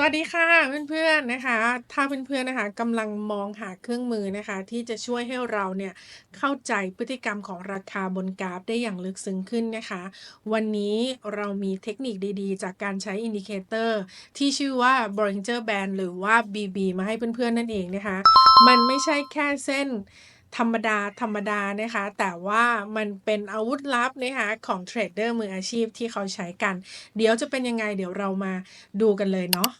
สวัสดีค่ะเพื่อนๆนะคะ ถ้าเพื่อนๆนะคะกำลังมองหาเครื่องมือนะคะ ที่จะช่วยให้เราเนี่ยเข้าใจพฤติกรรมของราคาบนกราฟได้อย่างลึกซึ้งขึ้นนะคะ วันนี้เรามีเทคนิคดีๆ จากการใช้อินดิเคเตอร์ที่ชื่อว่า Bollinger Band หรือว่า BB มาให้เพื่อนๆนั่นเองนะคะ มันไม่ใช่แค่เส้นธรรมดา ธรรมดานะคะ แต่ว่ามันเป็นอาวุธลับนะคะของเทรดเดอร์มืออาชีพที่เขาใช้กัน เดี๋ยวจะเป็นยังไงเดี๋ยวเรามาดูกันเลยเนาะ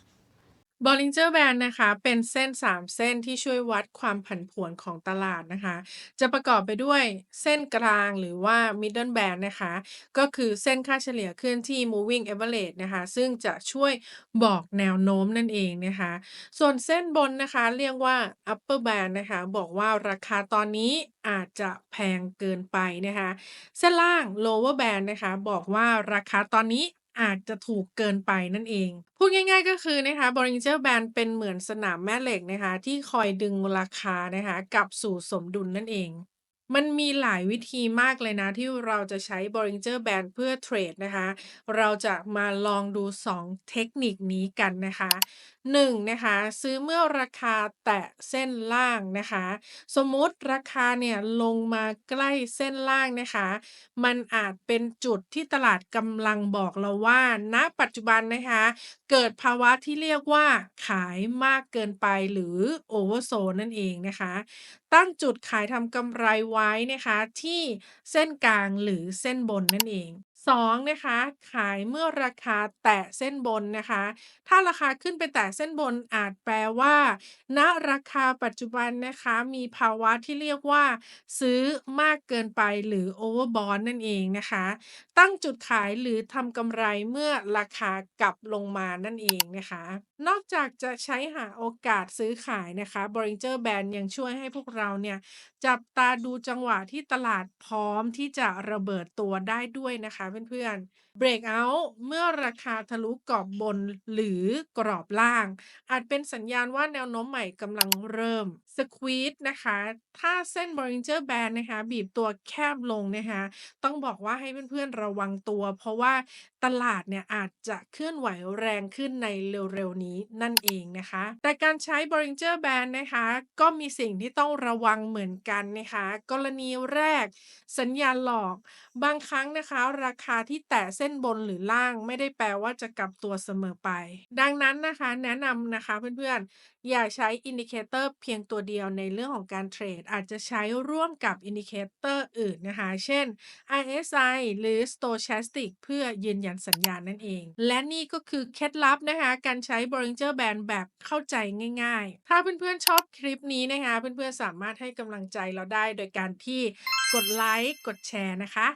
Bollinger Band นะคะ เป็นเส้น 3 เส้นที่ช่วยวัดความผันผวนของตลาดนะคะ จะประกอบไปด้วยเส้นกลางหรือว่า Middle Band นะคะ ก็คือเส้นค่าเฉลี่ยเคลื่อนที่ Moving Average นะคะ ซึ่งจะช่วยบอกแนวโน้มนั่นเองนะคะ ส่วนเส้นบนนะคะเรียกว่า Upper Band นะคะ บอกว่าราคาตอนนี้อาจจะแพงเกินไปนะคะ เส้นล่าง Lower Band นะคะ บอกว่าราคาตอนนี้ อาจจะถูกเกินไปนั่นเอง พูดง่ายๆก็คือนะคะ Bollinger Band เป็นเหมือนสนามแม่เหล็กนะคะ ที่คอยดึงราคานะคะกลับสู่สมดุลนั่นเอง มันมีหลายวิธีมากเลยนะ ที่เราจะใช้ Bollinger Band เพื่อเทรดนะคะ เราจะมาลองดู 2 เทคนิคนี้กันนะคะ 1. นะคะ ซื้อเมื่อราคาแตะเส้นล่างนะคะ สมมุติราคาเนี่ยลงมาใกล้เส้นล่างนะคะ มันอาจเป็นจุดที่ตลาดกำลังบอกเราว่าณปัจจุบันนะคะ เกิดภาวะที่เรียกว่าขายมากเกินไปหรือ Oversold นั่นเองนะคะ ตั้งจุดขายทำกำไรไว้นะคะที่เส้นกลางหรือเส้นบนนั่นเอง 2. นะคะ ขายเมื่อราคาแตะเส้นบนนะคะ ถ้าราคาขึ้นไปแตะเส้นบนอาจแปลว่า ณราคาปัจจุบันนะคะ มีภาวะที่เรียกว่า ซื้อมากเกินไปหรือ Overbought นั่นเองนะคะ ตั้งจุดขายหรือทำกำไรเมื่อราคากลับลงมานั่นเองนะคะ นอกจากจะใช้หาโอกาสซื้อขายนะคะ Bollinger Band ยังช่วยให้พวกเราเนี่ยจับตาดูจังหวะที่ตลาดพร้อมที่จะระเบิดตัวได้ด้วยนะคะเพื่อนๆ Breakout เมื่อราคาทะลุกรอบบนหรือกรอบล่าง อาจเป็นสัญญาณว่าแนวโน้มใหม่กำลังเริ่ม Squeeze นะคะ ถ้าเส้น Bollinger Band นะคะ บีบตัวแคบลงนะคะ ต้องบอกว่าให้เพื่อนๆระวังตัว เพราะว่าตลาดเนี่ยอาจจะเคลื่อนไหวแรงขึ้นในเร็วๆนี้นั่นเองนะคะ แต่การใช้ Bollinger Band นะคะ ก็มีสิ่งที่ต้องระวังเหมือนกันนะคะ กรณีแรกสัญญาณหลอก บางครั้งนะคะราคาที่แตะเส้นบนหรือล่างไม่ได้แปลว่าจะกลับตัวเสมอไป ดังนั้นนะคะแนะนำนะคะเพื่อนๆ อย่าใช้อินดิเคเตอร์เพียงตัวเดียวในเรื่องของการเทรด อาจจะใช้ร่วมกับอินดิเคเตอร์อื่นนะคะ เช่น RSI หรือ Stochastic เพื่อยืนยันสัญญาณนั่นเอง และนี่ก็คือเคล็ดลับนะคะการใช้ Bollinger Band แบบเข้าใจง่าย ๆ ถ้าเพื่อนๆชอบคลิปนี้นะคะเพื่อนๆสามารถให้กำลังใจเราได้โดยการที่กดไลค์กดแชร์นะคะ